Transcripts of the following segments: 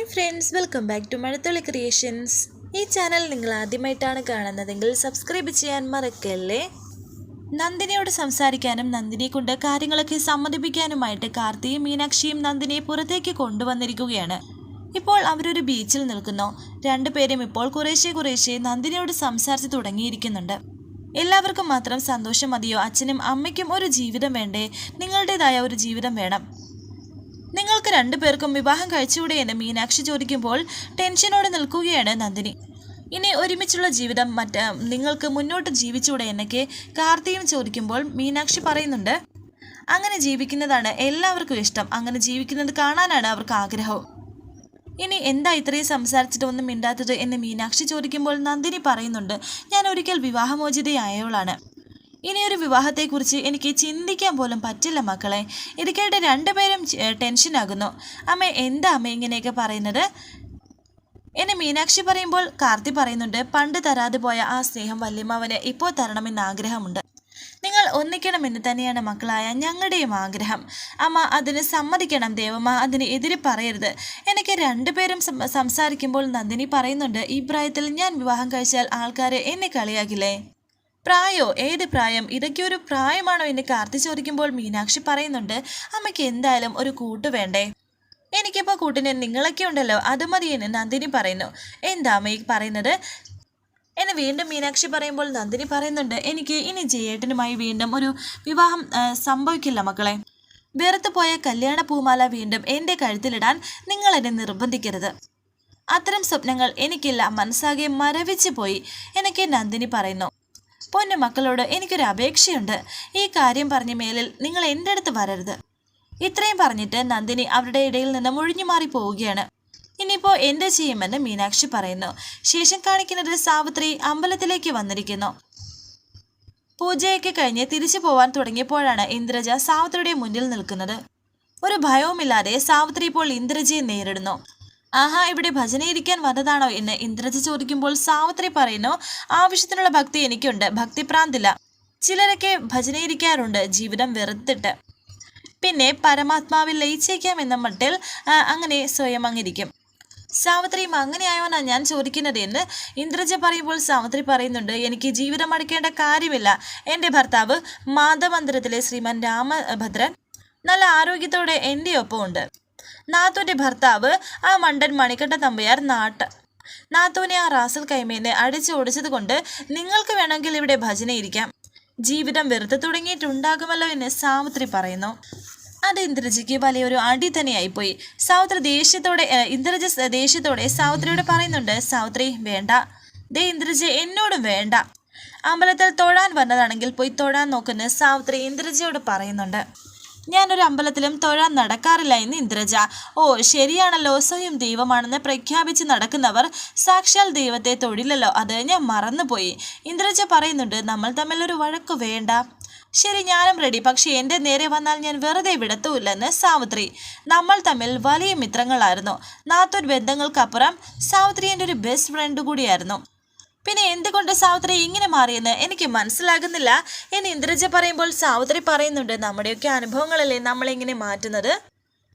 Hi friends welcome back to Mazhathulli creations ഈ channel നിങ്ങൾ ആദ്യമായിട്ടാണ് കാണുന്നതെങ്കിൽ സബ്സ്ക്രൈബ് ചെയ്യാൻ മറക്കല്ലേ? നന്ദിനിയോട് സംസാരിക്കാനും നന്ദിനിയെ കൊണ്ട് കാര്യങ്ങളൊക്കെ സമ്മതിപ്പിക്കാനുമായിട്ട് കാർത്തിയും മീനാക്ഷിയും നന്ദിനിയെ പുറത്തേക്ക് കൊണ്ടുവന്നിരിക്കുകയാണ്. ഇപ്പോൾ അവരൊരു ബീച്ചിൽ നിൽക്കുന്നു. രണ്ടുപേരും ഇപ്പോൾ കുറേശ്ശെ കുറേശ്ശെ നന്ദിനിയോട് സംസാരിച്ച് തുടങ്ങിയിരിക്കുന്നുണ്ട്. എല്ലാവർക്കും മാത്രം സന്തോഷം മതിയോ? അച്ഛനും അമ്മയ്ക്കും ഒരു ജീവിതം വേണ്ടേ? നിങ്ങളുടേതായ ഒരു ജീവിതം വേണം. നിങ്ങൾക്ക് രണ്ടുപേർക്കും വിവാഹം കഴിച്ചുകൂടെ എന്ന് മീനാക്ഷി ചോദിക്കുമ്പോൾ ടെൻഷനോടെ നിൽക്കുകയാണ് നന്ദിനി. ഇനി ഒരുമിച്ചുള്ള ജീവിതം മറ്റ് നിങ്ങൾക്ക് മുന്നോട്ട് ജീവിച്ചുകൂടെ എന്നൊക്കെ കാർത്തിയും ചോദിക്കുമ്പോൾ മീനാക്ഷി പറയുന്നുണ്ട്. അങ്ങനെ ജീവിക്കുന്നതാണ് എല്ലാവർക്കും ഇഷ്ടം. അങ്ങനെ ജീവിക്കുന്നത് കാണാനാണ് അവർക്ക് ആഗ്രഹവും. ഇനി എന്താ ഇത്രയും സംസാരിച്ചിട്ട് ഒന്നും മിണ്ടാത്തത് എന്ന് മീനാക്ഷി ചോദിക്കുമ്പോൾ നന്ദിനി പറയുന്നുണ്ട്. ഞാൻ ഒരിക്കൽ വിവാഹമോചിതയായവളാണ്. ഇനിയൊരു വിവാഹത്തെക്കുറിച്ച് എനിക്ക് ചിന്തിക്കാൻ പോലും പറ്റില്ല മക്കളെ. ഇത് കേട്ട് രണ്ടുപേരും ടെൻഷനാകുന്നു. അമ്മ എന്താ അമ്മ ഇങ്ങനെയൊക്കെ പറയുന്നത്? എന്നെ മീനാക്ഷി പറയുമ്പോൾ കാർത്തി പറയുന്നുണ്ട് പണ്ട് തരാതെ പോയ ആ സ്നേഹം വല്യമ്മാവന് ഇപ്പോൾ തരണമെന്ന് ആഗ്രഹമുണ്ട്. നിങ്ങൾ ഒന്നിക്കണമെന്ന് തന്നെയാണ് മക്കളായ ഞങ്ങളുടെയും ആഗ്രഹം. അമ്മ അതിന് സമ്മതിക്കണം. ദേവമ്മ അതിന് എതിരെ പറയരുത്. എനിക്ക് രണ്ടുപേരും സംസാരിക്കുമ്പോൾ നന്ദിനി പറയുന്നുണ്ട് ഈ പ്രായത്തിൽ ഞാൻ വിവാഹം കഴിച്ചാൽ ആൾക്കാരെ എന്നെ കളിയാക്കില്ലേ? പ്രായോ? ഏത് പ്രായം? ഇതൊക്കെ ഒരു പ്രായമാണോ എന്ന് കാർത്തി ചോദിക്കുമ്പോൾ മീനാക്ഷി പറയുന്നുണ്ട്. അമ്മയ്ക്ക് എന്തായാലും ഒരു കൂട്ട് വേണ്ടേ? എനിക്കിപ്പോൾ കൂട്ടിന് നിങ്ങളൊക്കെ ഉണ്ടല്ലോ അത് മതി എന്ന് നന്ദിനി പറയുന്നു. എന്താ അമ്മ പറയുന്നത്? എന്നെ വീണ്ടും മീനാക്ഷി പറയുമ്പോൾ നന്ദിനി പറയുന്നുണ്ട് എനിക്ക് ഇനി ജയേട്ടനുമായി വീണ്ടും ഒരു വിവാഹം സംഭവിക്കില്ല മക്കളെ. വെറുത്തു പോയ കല്യാണ പൂമാല വീണ്ടും എന്റെ കഴുത്തിലിടാൻ നിങ്ങൾ എന്നെ നിർബന്ധിക്കരുത്. അത്തരം സ്വപ്നങ്ങൾ എനിക്കില്ല മനസ്സാകെ മരവിച്ചു പോയി എനിക്ക് നന്ദിനി പറയുന്നു. പൊന്നു മക്കളോട് എനിക്കൊരു അപേക്ഷയുണ്ട്. ഈ കാര്യം പറഞ്ഞ മേലിൽ നിങ്ങൾ എന്റെ അടുത്ത് വരരുത്. ഇത്രയും പറഞ്ഞിട്ട് നന്ദിനി അവരുടെ ഇടയിൽ നിന്ന് ഒഴിഞ്ഞു മാറി പോവുകയാണ്. ഇനിയിപ്പോൾ എന്ത് ചെയ്യുമെന്ന് മീനാക്ഷി പറയുന്നു. ശേഷം കാണിക്കുന്നത് സാവിത്രി അമ്പലത്തിലേക്ക് വന്നിരിക്കുന്നു. പൂജയൊക്കെ കഴിഞ്ഞ് തിരിച്ചു പോവാൻ തുടങ്ങിയപ്പോഴാണ് ഇന്ദ്രജ സാവിത്രിയുടെ മുന്നിൽ നിൽക്കുന്നത്. ഒരു ഭയവുമില്ലാതെ സാവിത്രി ഇപ്പോൾ ഇന്ദ്രജയെ നേരിടുന്നു. ആഹാ ഇവിടെ ഭജനയിരിക്കാൻ വന്നതാണോ എന്ന് ഇന്ദ്രജ ചോദിക്കുമ്പോൾ സാവിത്രി പറയുന്നു ആവശ്യത്തിനുള്ള ഭക്തി എനിക്കുണ്ട് ഭക്തിപ്രാന്തില്ല ചിലരൊക്കെ ഭജനയിരിക്കാറുണ്ട് ജീവിതം വെറുത്തിട്ട്. പിന്നെ പരമാത്മാവിൽ ലയിച്ചേക്കാം എന്ന മട്ടിൽ അങ്ങനെ സ്വയം അങ്ങിരിക്കും. സാവിത്രിയും അങ്ങനെയായോന്നാ ഞാൻ ചോദിക്കുന്നത് എന്ന് ഇന്ദ്രജ പറയുമ്പോൾ സാവിത്രി പറയുന്നുണ്ട് എനിക്ക് ജീവിതം അടയ്ക്കേണ്ട കാര്യമില്ല. എന്റെ ഭർത്താവ് മാതമന്ദിരത്തിലെ ശ്രീമാൻ രാമഭദ്രൻ നല്ല ആരോഗ്യത്തോടെ എന്റെ ഒപ്പമുണ്ട്. നാത്തൂന്റെ ഭർത്താവ് ആ മണ്ടൻ മണിക്കണ്ട തമ്പയാർ നാട്ട്. നാത്തൂനെ ആ റാസൽ കൈമേനെ അടിച്ചു ഓടിച്ചത് കൊണ്ട് നിങ്ങൾക്ക് വേണമെങ്കിൽ ഇവിടെ ഭജനയിരിക്കാം ജീവിതം വെറുതെ തുടങ്ങിയിട്ടുണ്ടാകുമല്ലോ എന്ന് സാവിത്രി പറയുന്നു. അത് ഇന്ദ്രജിക്ക് വലിയൊരു അടി തന്നെയായിപ്പോയി. സാവിത്രി ദേഷ്യത്തോടെ ഇന്ദ്രജ ദേഷ്യത്തോടെ സാവിത്രിയോട് പറയുന്നുണ്ട് സാവിത്രി വേണ്ട. ദേ ഇന്ദ്രജ എന്നോടും വേണ്ട. അമ്പലത്തിൽ തൊഴാൻ വന്നതാണെങ്കിൽ പോയി തൊഴാൻ നോക്കുന്ന സാവിത്രി ഇന്ദ്രജയോട് പറയുന്നുണ്ട്. ഞാനൊരു അമ്പലത്തിലും തൊഴാൻ നടക്കാറില്ല എന്ന് ഇന്ദ്രജ. ഓ ശരിയാണല്ലോ. സ്വയം ദൈവമാണെന്ന് പ്രഖ്യാപിച്ച് നടക്കുന്നവർ സാക്ഷാൽ ദൈവത്തെ തൊഴിലല്ലോ. അത് ഞാൻ മറന്നുപോയി. ഇന്ദ്രജ പറയുന്നുണ്ട് നമ്മൾ തമ്മിൽ ഒരു വഴക്ക് വേണ്ട. ശരി ഞാനും റെഡി പക്ഷേ എന്റെ നേരെ വന്നാൽ ഞാൻ വെറുതെ വിടത്തുമില്ലെന്ന് സാവിത്രി. നമ്മൾ തമ്മിൽ വലിയ മിത്രങ്ങളായിരുന്നു. നാത്തൂർ ബന്ധങ്ങൾക്കപ്പുറം സാവിത്രി എന്റെ ഒരു ബെസ്റ്റ് ഫ്രണ്ട് കൂടിയായിരുന്നു. പിന്നെ എന്തുകൊണ്ട് സാവിത്രി ഇങ്ങനെ മാറിയെന്ന് എനിക്ക് മനസ്സിലാകുന്നില്ല എന്ന് ഇന്ദ്രജ പറയുമ്പോൾ സാവിത്രി പറയുന്നുണ്ട് നമ്മുടെയൊക്കെ അനുഭവങ്ങളല്ലേ നമ്മളിങ്ങനെ മാറ്റുന്നത്?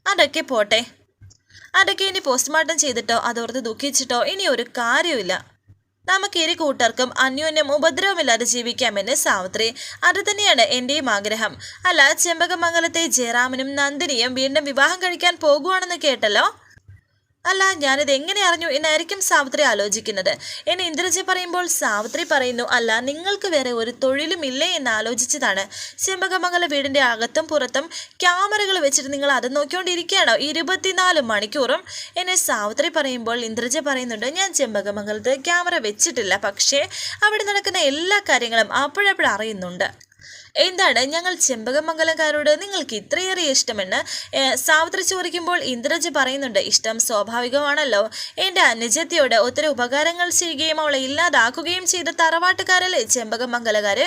അതൊക്കെ പോട്ടെ. അതൊക്കെ ഇനി പോസ്റ്റ്മോർട്ടം ചെയ്തിട്ടോ അതോർത്ത് ദുഃഖിച്ചിട്ടോ ഇനി ഒരു കാര്യമില്ല നമുക്ക് ഇരു കൂട്ടർക്കും അന്യോന്യം ഉപദ്രവമില്ലാതെ ജീവിക്കാമെന്ന് സാവിത്രി. അത് തന്നെയാണ് എന്റെയും ആഗ്രഹം. അല്ല ചെമ്പകമംഗലത്തെ ജയറാമനും നന്ദിനിയും വീണ്ടും വിവാഹം കഴിക്കാൻ പോകുവാണെന്ന് കേട്ടല്ലോ? അല്ല ഞാനിത് എങ്ങനെ അറിഞ്ഞു എന്നായിരിക്കും സാവിത്രി ആലോചിക്കുന്നത്. എന്നെ ഇന്ദ്രജി പറയുമ്പോൾ സാവിത്രി പറയുന്നു അല്ല നിങ്ങൾക്ക് വേറെ ഒരു തൊഴിലും ഇല്ലേ എന്ന് ആലോചിച്ചതാണ്. ചെമ്പകമംഗല വീടിന്റെ അകത്തും പുറത്തും ക്യാമറകൾ വെച്ചിട്ട് നിങ്ങൾ അത് നോക്കിക്കൊണ്ടിരിക്കുകയാണോ? ഇരുപത്തിനാല് മണിക്കൂറും എന്നെ സാവിത്രി പറയുമ്പോൾ ഇന്ദ്രജ പറയുന്നുണ്ട് ഞാൻ ചെമ്പകമംഗലത്ത് ക്യാമറ വെച്ചിട്ടില്ല പക്ഷേ അവിടെ നടക്കുന്ന എല്ലാ കാര്യങ്ങളും അപ്പോഴപ്പോഴും അറിയുന്നുണ്ട്. എന്താണ് ഞങ്ങൾ ചെമ്പകമംഗലക്കാരോട് നിങ്ങൾക്ക് ഇത്രയേറെ ഇഷ്ടമെന്ന് സാവിത്രി ചോദിക്കുമ്പോൾ ഇന്ദ്രജ് പറയുന്നുണ്ട് ഇഷ്ടം സ്വാഭാവികമാണല്ലോ. എന്റെ അനുജത്തിയോട് ഒത്തിരി ഉപകാരങ്ങൾ ചെയ്യുകയും അവളെ ഇല്ലാതാക്കുകയും ചെയ്ത തറവാട്ടുകാരല്ലേ ചെമ്പകമംഗലക്കാര്?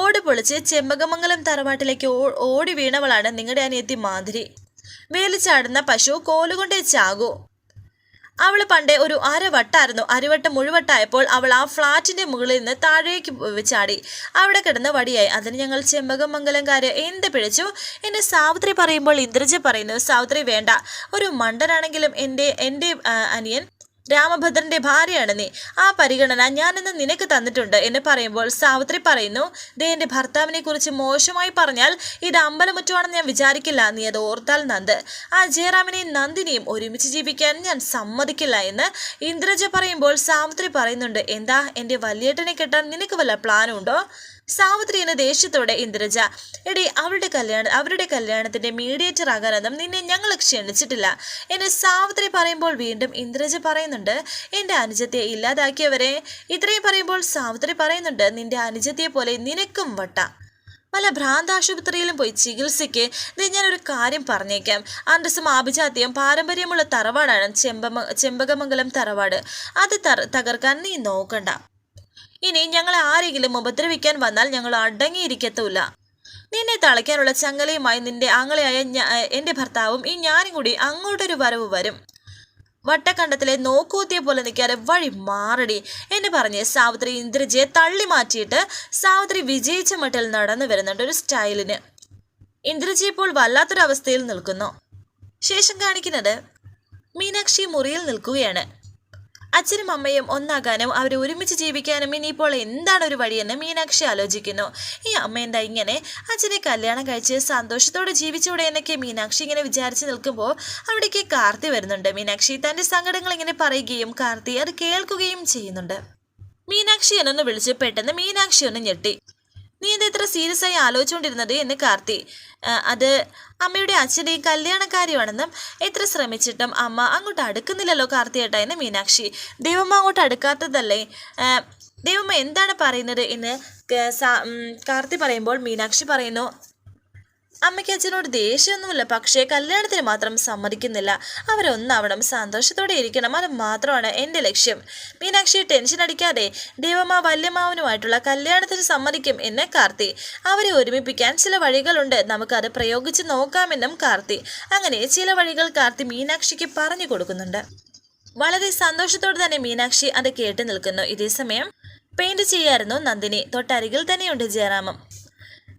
ഓട് പൊളിച്ച് ചെമ്പകമംഗലം തറവാട്ടിലേക്ക് ഓടി വീണവളാണ് നിങ്ങളുടെ അനിയത്തി മാധുരി. വേലിച്ചാടുന്ന പശു കോലുകൊണ്ടേ ചാകൂ. അവൾ പണ്ടേ ഒരു അരവട്ടായിരുന്നു. അരവട്ടം മുഴുവട്ടായപ്പോൾ അവൾ ആ ഫ്ലാറ്റിന്റെ മുകളിൽ നിന്ന് താഴേക്ക് ചാടി. അവിടെ കിടന്ന് വടിയായി. അതിന് ഞങ്ങൾ ചെമ്പകമംഗലംകാര് എന്ത് പിഴച്ചു? എന്നെ സാവിത്രി പറയുമ്പോൾ ഇന്ദ്രജ പറയുന്നു സാവിത്രി വേണ്ട. ഒരു മണ്ടനാണെങ്കിലും എന്റെ എന്റെ അനിയൻ രാമഭദ്രന്റെ ഭാര്യയാണ് നീ. ആ പരിഗണന ഞാനിന്ന് നിനക്ക് തന്നിട്ടുണ്ട് എന്ന് പറയുമ്പോൾ സാവിത്രി പറയുന്നു ദേ എന്റെ ഭർത്താവിനെ കുറിച്ച് മോശമായി പറഞ്ഞാൽ ഇത് അമ്പലമുറ്റമാണെന്ന് ഞാൻ വിചാരിക്കില്ല. നീ അത് ഓർത്താൽ നന്ദ്. ആ ജയറാമിനെയും നന്ദിനിയും ഒരുമിച്ച് ജീവിക്കാൻ ഞാൻ സമ്മതിക്കില്ല എന്ന് ഇന്ദ്രജ പറയുമ്പോൾ സാവിത്രി പറയുന്നുണ്ട് എന്താ എന്റെ വലിയേട്ടനെ കെട്ടാൻ നിനക്ക് വല്ല പ്ലാനും ഉണ്ടോ? സാവിത്രി എന്ന ദേഷ്യത്തോടെ ഇന്ദ്രജ എടി അവളുടെ കല്യാണ അവരുടെ കല്യാണത്തിന്റെ മീഡിയേറ്റർ ആകാനൊന്നും നിന്നെ ഞങ്ങൾ ക്ഷണിച്ചിട്ടില്ല. എന്നെ സാവിത്രി പറയുമ്പോൾ വീണ്ടും ഇന്ദ്രജ പറയുന്നുണ്ട് എന്റെ അനുജത്തെ ഇല്ലാതാക്കിയവരെ ഇത്രയും പറയുമ്പോൾ സാവിത്രി പറയുന്നുണ്ട് നിന്റെ അനുജത്തിയെ പോലെ നിനക്കും വട്ട. പല ഭ്രാന്താശുപത്രിയിലും പോയി ചികിത്സയ്ക്ക് ഇത് ഞാനൊരു കാര്യം പറഞ്ഞേക്കാം. അന്തസ്സും ആഭിജാത്യം പാരമ്പര്യമുള്ള തറവാടാണ് ചെമ്പമ ചെമ്പകമംഗലം തറവാട്. അത് തകർക്കാൻ നീ നോക്കണ്ട. ഇനി ഞങ്ങളെ ആരെങ്കിലും ഉപദ്രവിക്കാൻ വന്നാൽ ഞങ്ങൾ അടങ്ങിയിരിക്കത്തൂല നിന്നെ തളയ്ക്കാനുള്ള ചങ്ങലയുമായി നിന്റെ ആങ്ങളയായ എന്റെ ഭർത്താവും ഈ ഞാനും കൂടി അങ്ങോട്ടൊരു വരവ് വരും. വട്ടക്കണ്ടത്തിലെ നോക്കൂത്തിയ പോലെ നിൽക്കാതെ വഴി മാറടി എന്ന് പറഞ്ഞ് സാവിത്രി ഇന്ദ്രജയെ തള്ളി മാറ്റിയിട്ട് സാവിത്രി വിജയിച്ച മട്ടിൽ നടന്നു വരുന്നുണ്ട് ഒരു സ്റ്റൈലിന്. ഇന്ദ്രജി ഇപ്പോൾ വല്ലാത്തൊരവസ്ഥയിൽ നിൽക്കുന്നു. ശേഷം കാണിക്കുന്നത് മീനാക്ഷി മുറിയിൽ നിൽക്കുകയാണ്. അച്ഛനും അമ്മയും ഒന്നാകാനും അവരെ ഒരുമിച്ച് ജീവിക്കാനും ഇനിയിപ്പോൾ എന്താണ് ഒരു വഴിയെന്ന് മീനാക്ഷി ആലോചിക്കുന്നു. ഈ അമ്മ എന്താ ഇങ്ങനെ അച്ഛനെ കല്യാണം കഴിച്ച് സന്തോഷത്തോടെ ജീവിച്ചൂടെ എന്നൊക്കെ മീനാക്ഷി ഇങ്ങനെ വിചാരിച്ച് നിൽക്കുമ്പോൾ അവിടേക്ക് കാർത്തി വരുന്നുണ്ട്. മീനാക്ഷി തന്റെ സങ്കടങ്ങൾ ഇങ്ങനെ പറയുകയും കാർത്തി അത് കേൾക്കുകയും ചെയ്യുന്നുണ്ട്. മീനാക്ഷി എന്നൊന്ന് വിളിച്ച് പെട്ടെന്ന് മീനാക്ഷി ഒന്ന് ഞെട്ടി. നീ എന്താ ഇത്ര സീരിയസ് ആയി ആലോചിച്ചുകൊണ്ടിരുന്നത് എന്ന് കാർത്തി. അത് അമ്മയുടെ അച്ഛന്റെ ഈ കല്യാണക്കാരിയാണെന്നും എത്ര ശ്രമിച്ചിട്ടും അമ്മ അങ്ങോട്ട് അടുക്കുന്നില്ലല്ലോ കാർത്തി ഏട്ടാ എന്ന് മീനാക്ഷി. ദൈവമ്മ അങ്ങോട്ട് അടുക്കാത്തതല്ലേ? ദൈവമ്മ എന്താണ് പറയുന്നത് എന്ന് കാർത്തി പറയുമ്പോൾ മീനാക്ഷി പറയുന്നു അമ്മയ്ക്ക് അച്ഛനോട് ദേഷ്യമൊന്നുമില്ല. പക്ഷേ കല്യാണത്തിന് മാത്രം സമ്മതിക്കുന്നില്ല. അവരൊന്നാവണം സന്തോഷത്തോടെ ഇരിക്കണം. അത് മാത്രമാണ് എന്റെ ലക്ഷ്യം. മീനാക്ഷി ടെൻഷൻ അടിക്കാതെ ദേവമാ വല്യമാവനുമായിട്ടുള്ള കല്യാണത്തിന് സമ്മതിക്കും എന്ന് കാർത്തി. അവരെ ഒരുമിപ്പിക്കാൻ ചില വഴികളുണ്ട്. നമുക്കത് പ്രയോഗിച്ച് നോക്കാമെന്നും കാർത്തി. അങ്ങനെ ചില വഴികൾ കാർത്തി മീനാക്ഷിക്ക് പറഞ്ഞു കൊടുക്കുന്നുണ്ട്. വളരെ സന്തോഷത്തോടെ തന്നെ മീനാക്ഷി അത് കേട്ടു നിൽക്കുന്നു. ഇതേസമയം പെയിന്റ് ചെയ്യായിരുന്നു നന്ദിനി. തൊട്ടരികിൽ തന്നെയുണ്ട് ജയറാമം.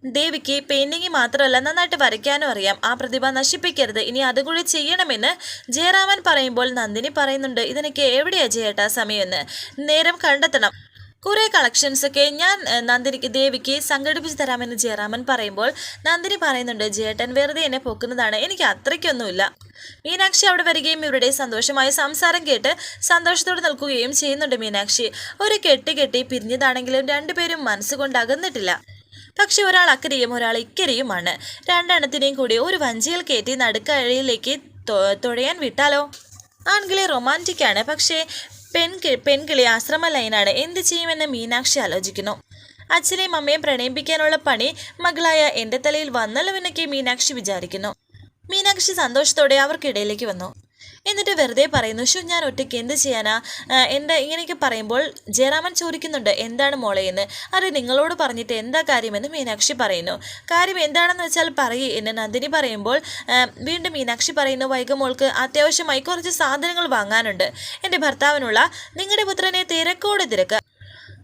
ദേവിക്ക് പെയിന്റിങ് മാത്രമല്ല നന്നായിട്ട് വരയ്ക്കാനും അറിയാം. ആ പ്രതിഭ നശിപ്പിക്കരുത്. ഇനി അതുകൂടി ചെയ്യണമെന്ന് ജയറാമൻ പറയുമ്പോൾ നന്ദിനി പറയുന്നുണ്ട്. ഇതിനൊക്കെ എവിടെയാ ജയേട്ടാ സമയമെന്ന്? നേരം കണ്ടെത്തണം. കുറെ കളക്ഷൻസ് ഒക്കെ ഞാൻ നന്ദിനിക്ക് ദേവിക്ക് സംഘടിപ്പിച്ച് തരാമെന്ന് ജയറാമൻ പറയുമ്പോൾ നന്ദിനി പറയുന്നുണ്ട് ജേട്ടൻ വെറുതെ എന്നെ പൊക്കുന്നതാണ്. എനിക്ക് അത്രയ്ക്കൊന്നുമില്ല. മീനാക്ഷി അവിടെ വരികയും ഇവരുടെ സന്തോഷമായ സംസാരം കേട്ട് സന്തോഷത്തോടെ നിൽക്കുകയും ചെയ്യുന്നുണ്ട് മീനാക്ഷി. ഒരു കെട്ടി കെട്ടി പിരിഞ്ഞതാണെങ്കിലും രണ്ടുപേരും മനസ്സുകൊണ്ട് അകന്നിട്ടില്ല. പക്ഷെ ഒരാൾ അക്കരയും ഒരാൾ ഇക്കരയുമാണ്. രണ്ടെണ്ണത്തിനെയും കൂടി ഒരു വഞ്ചിയിൽ കയറ്റി നടുക്കഴയിലേക്ക് തുഴയാൻ വിട്ടാലോ? ആൺകിളി റൊമാന്റിക് ആണ് പക്ഷേ പെൺകി പെൺകിളി ആശ്രമ ലൈനാണ് എന്ത് ചെയ്യുമെന്ന് മീനാക്ഷി ആലോചിക്കുന്നു. അച്ഛനെയും അമ്മയും പ്രണയിപ്പിക്കാനുള്ള പണി മകളായ എന്റെ തലയിൽ വന്നല്ലോ എന്നൊക്കെ മീനാക്ഷി വിചാരിക്കുന്നു. മീനാക്ഷി സന്തോഷത്തോടെ അവർക്കിടയിലേക്ക് വന്നു. എന്നിട്ട് വെറുതെ പറയുന്നു ഷു ഞാൻ ഒറ്റയ്ക്ക് എന്ത് ചെയ്യാനാ? എന്റെ ഇങ്ങനെയൊക്കെ പറയുമ്പോൾ ജയറാമൻ ചോദിക്കുന്നുണ്ട് എന്താണ് മോളെ എന്ന്? അത് നിങ്ങളോട് പറഞ്ഞിട്ട് എന്താ കാര്യമെന്ന് മീനാക്ഷി പറയുന്നു. കാര്യം എന്താണെന്ന് വെച്ചാൽ പറയേ എന്ന് നന്ദിനി പറയുമ്പോൾ വീണ്ടും മീനാക്ഷി പറയുന്നു വൈകമോൾക്ക് അത്യാവശ്യമായി കുറച്ച് സാധനങ്ങൾ വാങ്ങാനുണ്ട്. എന്റെ ഭർത്താവിനുള്ള നിങ്ങളുടെ പുത്രനെ തിരക്കോട് തിരക്ക്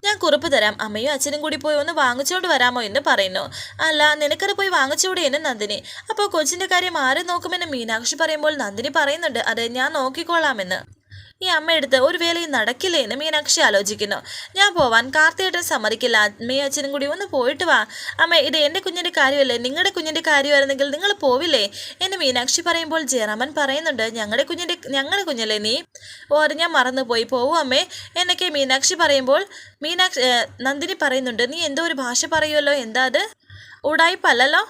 ഞാൻ കുറിപ്പ് തരാം. അമ്മയും അച്ഛനും കൂടി പോയി ഒന്ന് വാങ്ങിച്ചോണ്ട് വരാമോ എന്ന് പറയുന്നു. അല്ല നിനക്കത് പോയി വാങ്ങിച്ചുകൂടെ എന്ന് നന്ദിനി. അപ്പോൾ കൊച്ചിന്റെ കാര്യം ആരും നോക്കുമെന്ന് മീനാക്ഷി പറയുമ്പോൾ നന്ദിനി പറയുന്നുണ്ട്. അത് ഞാൻ നോക്കിക്കോളാമെന്ന് ഈ അമ്മയെടുത്ത് ഒരു വേലയും നടക്കില്ലേ എന്ന് മീനാക്ഷി ആലോചിക്കുന്നു. ഞാൻ പോവാൻ കാർത്തിയേട്ടൻ സമ്മതിക്കില്ല. അമ്മയും അച്ഛനും കൂടി ഒന്ന് പോയിട്ട് വാ. അമ്മ ഇത് എന്റെ കുഞ്ഞിന്റെ കാര്യമല്ലേ? നിങ്ങളുടെ കുഞ്ഞിന്റെ കാര്യമായിരുന്നെങ്കിൽ നിങ്ങൾ പോവില്ലേ? എന്ന് മീനാക്ഷി പറയുമ്പോൾ ജയറാമൻ പറയുന്നുണ്ട് ഞങ്ങളുടെ കുഞ്ഞിന്റെ ഞങ്ങളുടെ കുഞ്ഞല്ലേ നീ? ഓ അത് ഞാൻ മറന്നുപോയി. പോവൂ അമ്മേ എന്നൊക്കെ മീനാക്ഷി പറയുമ്പോൾ മീനാക്ഷി നന്ദിനി പറയുന്നുണ്ട് നീ എന്തോ ഒരു ഭാഷ പറയുമല്ലോ എന്താ അത്? ഉടായിപ്പല്ലല്ലോ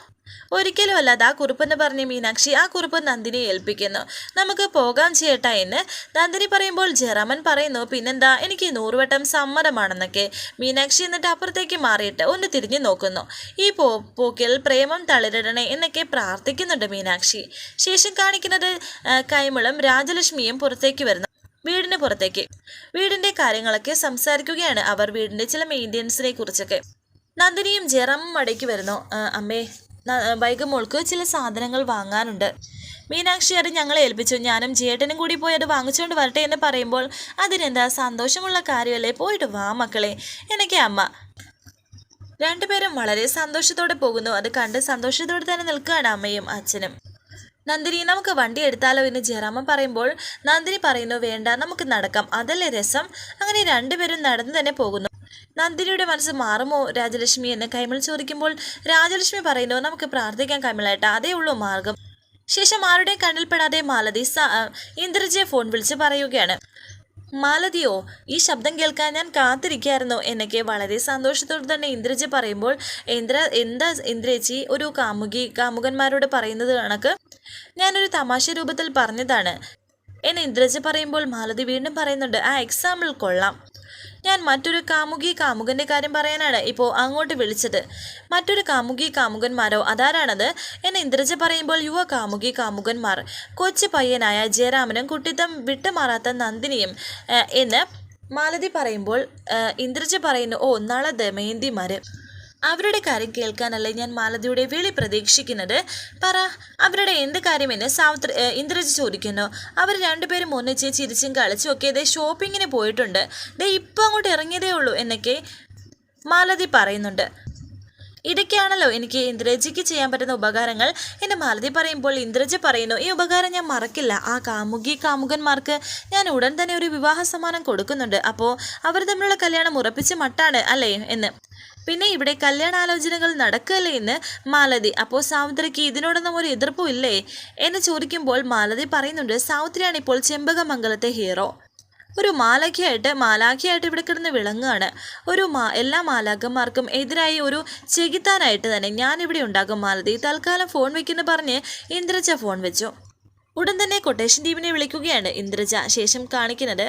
ഒരിക്കലും അല്ലാതെ ആ കുറിപ്പെന്ന് പറഞ്ഞ് മീനാക്ഷി ആ കുറിപ്പ് നന്ദിനിയെ ഏൽപ്പിക്കുന്നു. നമുക്ക് പോകാം ചേട്ടാ എന്ന് നന്ദിനി പറയുമ്പോൾ ജെറമൻ പറയുന്നു പിന്നെന്താ? എനിക്ക് നൂറുവട്ടം സമ്മതമാണെന്നൊക്കെ. മീനാക്ഷി എന്നിട്ട് അപ്പുറത്തേക്ക് മാറിയിട്ട് ഒന്ന് തിരിഞ്ഞു നോക്കുന്നു. ഈ പോ പോക്കിൽ പ്രേമം തളിരിടണേ എന്നൊക്കെ പ്രാർത്ഥിക്കുന്നുണ്ട് മീനാക്ഷി. ശേഷം കാണിക്കുന്നത് കൈമളും രാജലക്ഷ്മിയും പുറത്തേക്ക് വരുന്നു. വീടിന് പുറത്തേക്ക്. വീടിന്റെ കാര്യങ്ങളൊക്കെ സംസാരിക്കുകയാണ് അവർ. വീടിന്റെ ചില മെയിന്റെനൻസിനെ കുറിച്ചൊക്കെ. നന്ദിനിയും ജെറാമും മടക്കി വരുന്നു. അമ്മേ വൈകമോൾക്ക് ചില സാധനങ്ങൾ വാങ്ങാനുണ്ട് മീനാക്ഷി അത് ഞങ്ങളെ ഏൽപ്പിച്ചു. ഞാനും ജേട്ടനും കൂടി പോയി അത് വാങ്ങിച്ചുകൊണ്ട് വരട്ടെ എന്ന് പറയുമ്പോൾ അതിനെന്താ സന്തോഷമുള്ള കാര്യമല്ലേ? പോയിട്ട് വാ മക്കളെ. എനിക്ക് അമ്മ. രണ്ടുപേരും വളരെ സന്തോഷത്തോടെ പോകുന്നു. അത് കണ്ട് സന്തോഷത്തോടെ തന്നെ നിൽക്കുകയാണ് അമ്മയും അച്ഛനും. നന്ദിനി നമുക്ക് വണ്ടി എടുത്താലോ എന്ന് ജയറാമൻ പറയുമ്പോൾ നന്ദിനി പറയുന്നു വേണ്ട നമുക്ക് നടക്കാം. അതല്ലേ രസം? അങ്ങനെ രണ്ടുപേരും നടന്നു തന്നെ പോകുന്നു. നന്ദിനിയുടെ മനസ്സ് മാറുമോ രാജലക്ഷ്മി എന്ന് കൈമൾ ചോദിക്കുമ്പോൾ രാജലക്ഷ്മി പറയുന്നു നമുക്ക് പ്രാർത്ഥിക്കാം കൈമളായിട്ട് അതേ ഉള്ളൂ മാർഗം. ശേഷം ആരുടെ കണ്ണിൽപ്പെടാതെ മാലതി ഇന്ദ്രജിയെ ഫോൺ വിളിച്ച് പറയുകയാണ്. മാലതിയോ ഈ ശബ്ദം കേൾക്കാൻ ഞാൻ കാത്തിരിക്കായിരുന്നു. എന്നൊക്കെ വളരെ സന്തോഷത്തോടെ തന്നെ ഇന്ദ്രജി പറയുമ്പോൾ ഇന്ദ്ര എന്താ ഇന്ദ്രജി? ഒരു കാമുകി കാമുകന്മാരോട് പറയുന്നത് കണക്ക്? ഞാനൊരു തമാശ രൂപത്തിൽ പറഞ്ഞതാണ്. എന്നെ ഇന്ദ്രജ പറയുമ്പോൾ മാലതി വീണ്ടും പറയുന്നുണ്ട് ആ എക്സാമ്പിൾ കൊള്ളാം. ഞാൻ മറ്റൊരു കാമുകി കാമുകന്റെ കാര്യം പറയാനാണ് ഇപ്പോൾ അങ്ങോട്ട് വിളിച്ചത്. മറ്റൊരു കാമുകി കാമുകന്മാരോ അതാരാണത്? എന്ന് ഇന്ദ്രജ പറയുമ്പോൾ യുവ കാമുകി കാമുകന്മാർ കൊച്ചു പയ്യനായ ജയരാമനും കുട്ടിത്തം വിട്ടുമാറാത്ത നന്ദിനിയും എന്ന് മാലതി പറയുമ്പോൾ ഇന്ദ്രജ പറയുന്നു ഓ നള ദമയന്തിമാര്. അവരുടെ കാര്യം കേൾക്കാനല്ലേ ഞാൻ മാലതിയുടെ വിളി പ്രതീക്ഷിക്കുന്നത്. പറ അവരുടെ എന്ത് കാര്യമെന്ന് സാവിത്രി ഇന്ദ്രജി ചോദിക്കുന്നു. അവർ രണ്ടുപേരും ഒന്നിച്ച് ചിരിച്ചും കളിച്ചും ഒക്കെ ഇതേ ഷോപ്പിങ്ങിന് പോയിട്ടുണ്ട്. ദേ ഇപ്പം അങ്ങോട്ട് ഇറങ്ങിയതേ ഉള്ളൂ എന്നൊക്കെ മാലതി പറയുന്നുണ്ട്. ഇതൊക്കെയാണല്ലോ എനിക്ക് ഇന്ദ്രജിക്ക് ചെയ്യാൻ പറ്റുന്ന ഉപകാരങ്ങൾ. എന്റെ മാലതി പറയുമ്പോൾ ഇന്ദ്രജ പറയുന്നു ഈ ഉപകാരം ഞാൻ മറക്കില്ല. ആ കാമുകി കാമുകന്മാർക്ക് ഞാൻ ഉടൻ തന്നെ ഒരു വിവാഹ സമ്മാനം കൊടുക്കുന്നുണ്ട്. അപ്പോൾ അവർ തമ്മിലുള്ള കല്യാണം ഉറപ്പിച്ച് മട്ടാണ് അല്ലേ? എന്ന്. പിന്നെ ഇവിടെ കല്യാണാലോചനകൾ നടക്കല്ലേ എന്ന് മാലതി. അപ്പോൾ സാവിത്രിക്ക് ഇതിനോടൊന്നും ഒരു എതിർപ്പും ഇല്ലേ? എന്ന് ചോദിക്കുമ്പോൾ മാലതി പറയുന്നുണ്ട് സാവിത്രിയാണ് ഇപ്പോൾ ചെമ്പകമംഗലത്തെ ഹീറോ ഒരു മാലാഖിയായിട്ട് മാലാഖിയായിട്ട് ഇവിടെ കിടന്ന് വിളങ്ങുകയാണ്. ഒരു മാ എല്ലാ മാലാഖന്മാർക്കും എതിരായി ഒരു ചെകിത്താനായിട്ട് തന്നെ ഞാനിവിടെ ഉണ്ടാകും മാലതി. തൽക്കാലം ഫോൺ വെക്കുന്നു പറഞ്ഞ് ഇന്ദ്രജ ഫോൺ വെച്ചു. ഉടൻ തന്നെ കൊട്ടേഷൻ ടീമിനെ വിളിക്കുകയാണ് ഇന്ദ്രജ. ശേഷം കാണിക്കുന്നത്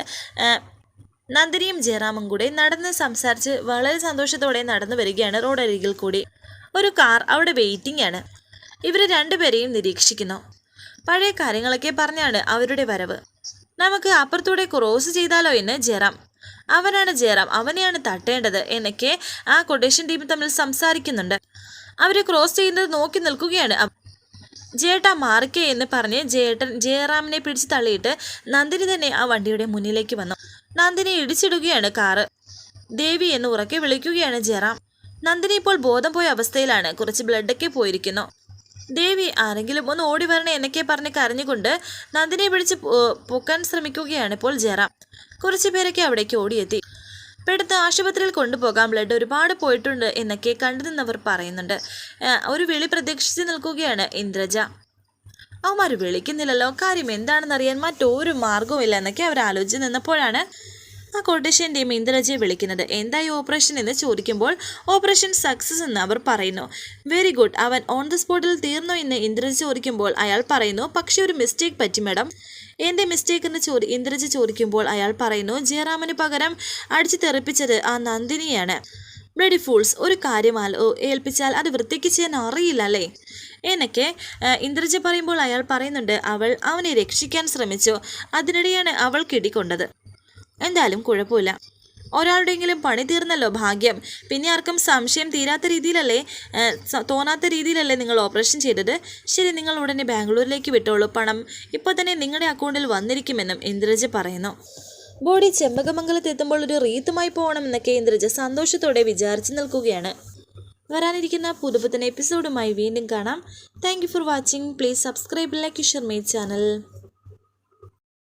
നന്ദിനിയും ജയറാമും കൂടെ നടന്ന് സംസാരിച്ച് വളരെ സന്തോഷത്തോടെ നടന്നു വരികയാണ് റോഡരികിൽ കൂടി. ഒരു കാർ അവിടെ വെയിറ്റിംഗ് ആണ്. ഇവർ രണ്ടുപേരെയും നിരീക്ഷിക്കുന്നു. പഴയ കാര്യങ്ങളൊക്കെ പറഞ്ഞാണ് അവരുടെ വരവ്. നമുക്ക് അപ്പുറത്തൂടെ ക്രോസ് ചെയ്താലോ എന്ന് ജയറാം. അവനാണ് ജയറാം. അവനെയാണ് തട്ടേണ്ടത് എന്നൊക്കെ ആ കൊട്ടേഷൻ ടീം തമ്മിൽ സംസാരിക്കുന്നുണ്ട്. അവർ ക്രോസ് ചെയ്യുന്നത് നോക്കി നിൽക്കുകയാണ്. ജേട്ടാ മാറിക്കേ എന്ന് പറഞ്ഞ് ജേട്ടൻ ജയറാമിനെ പിടിച്ച് തള്ളിയിട്ട് നന്ദിനി തന്നെ ആ വണ്ടിയുടെ മുന്നിലേക്ക് വന്നു. നന്ദിനി ഇടിച്ചിടുകയാണ് കാറ് ദേവി എന്ന് ഉറക്കെ വിളിക്കുകയാണ് ജയറാം. നന്ദിനി ഇപ്പോൾ ബോധം പോയ അവസ്ഥയിലാണ്. കുറച്ച് ബ്ലഡൊക്കെ പോയിരിക്കുന്നു. ദേവി ആരെങ്കിലും ഒന്ന് ഓടി വരണേ എന്നൊക്കെ പറഞ്ഞ് കരഞ്ഞുകൊണ്ട് നന്ദിനെ പിടിച്ച് പൊക്കാൻ ശ്രമിക്കുകയാണ് ഇപ്പോൾ ജയറാം. കുറച്ചു പേരൊക്കെ അവിടേക്ക് ഓടിയെത്തി. പെടുത്ത് ആശുപത്രിയിൽ കൊണ്ടുപോകാൻ ബ്ലഡ് ഒരുപാട് പോയിട്ടുണ്ട് എന്നൊക്കെ കണ്ടുനിന്നവർ പറയുന്നുണ്ട്. ഒരു വിളി പ്രതീക്ഷിച്ച് നിൽക്കുകയാണ് ഇന്ദ്രജ. അവന്മാർ വിളിക്കുന്നില്ലല്ലോ. കാര്യം എന്താണെന്നറിയാൻ മറ്റൊരു മാർഗവുമില്ല എന്നൊക്കെ അവർ ആലോചിച്ച് നിന്നപ്പോഴാണ് ആ കൊട്ടേഷൻ ടീം ഇന്ദ്രജയെ വിളിക്കുന്നത് എന്തായി ഓപ്പറേഷൻ എന്ന് ചോദിക്കുമ്പോൾ ഓപ്പറേഷൻ സക്സസ് എന്ന് അവർ പറയുന്നു. വെരി ഗുഡ് അവൻ ഓൺ ദ സ്പോട്ടിൽ തീർന്നു എന്ന് ഇന്ദ്രജി ചോദിക്കുമ്പോൾ അയാൾ പറയുന്നു പക്ഷേ ഒരു മിസ്റ്റേക്ക് പറ്റി മാഡം എന്റെ മിസ്റ്റേക്ക് എന്ന് ചോദി ഇന്ദ്രജ ചോദിക്കുമ്പോൾ അയാൾ പറയുന്നു ജയറാമിന് പകരം അടിച്ചു തെറിപ്പിച്ചത് ആ നന്ദിനിയാണ്. ബ്ലഡി ഫൂൾസ് ഒരു കാര്യം ഏൽപ്പിച്ചാൽ അത് വൃത്തിക്ക് ചെയ്യാൻ അറിയില്ല അല്ലേ? എന്നൊക്കെ ഇന്ദ്രജ പറയുമ്പോൾ അയാൾ പറയുന്നുണ്ട് അവൾ അവനെ രക്ഷിക്കാൻ ശ്രമിച്ചു. അതിനിടെയാണ് അവൾ കിടിക്കൊണ്ടത് എന്തായാലും കുഴപ്പമില്ല. ഒരാളുടെയെങ്കിലും പണി തീർന്നല്ലോ ഭാഗ്യം. പിന്നെ ആർക്കും സംശയം തീരാത്ത രീതിയിലല്ലേ തോന്നാത്ത രീതിയിലല്ലേ നിങ്ങൾ ഓപ്പറേഷൻ ചെയ്തത്? ശരി നിങ്ങൾ ഉടനെ ബാംഗ്ലൂരിലേക്ക് വിട്ടോളൂ. പണം ഇപ്പോൾ തന്നെ നിങ്ങളുടെ അക്കൗണ്ടിൽ വന്നിരിക്കുമെന്നും ഇന്ദ്രജ പറയുന്നു. ബോഡി ചെമ്പകമംഗലത്ത് എത്തുമ്പോൾ ഒരു റീത്തുമായി പോകണമെന്നൊക്കെ ഇന്ദ്രജ സന്തോഷത്തോടെ വിചാരിച്ചു നിൽക്കുകയാണ്. വരാനിരിക്കുന്ന പുതുപുത്തൻ എപ്പിസോഡുമായി വീണ്ടും കാണാം. Thank for watching. Please subscribe like share my channel.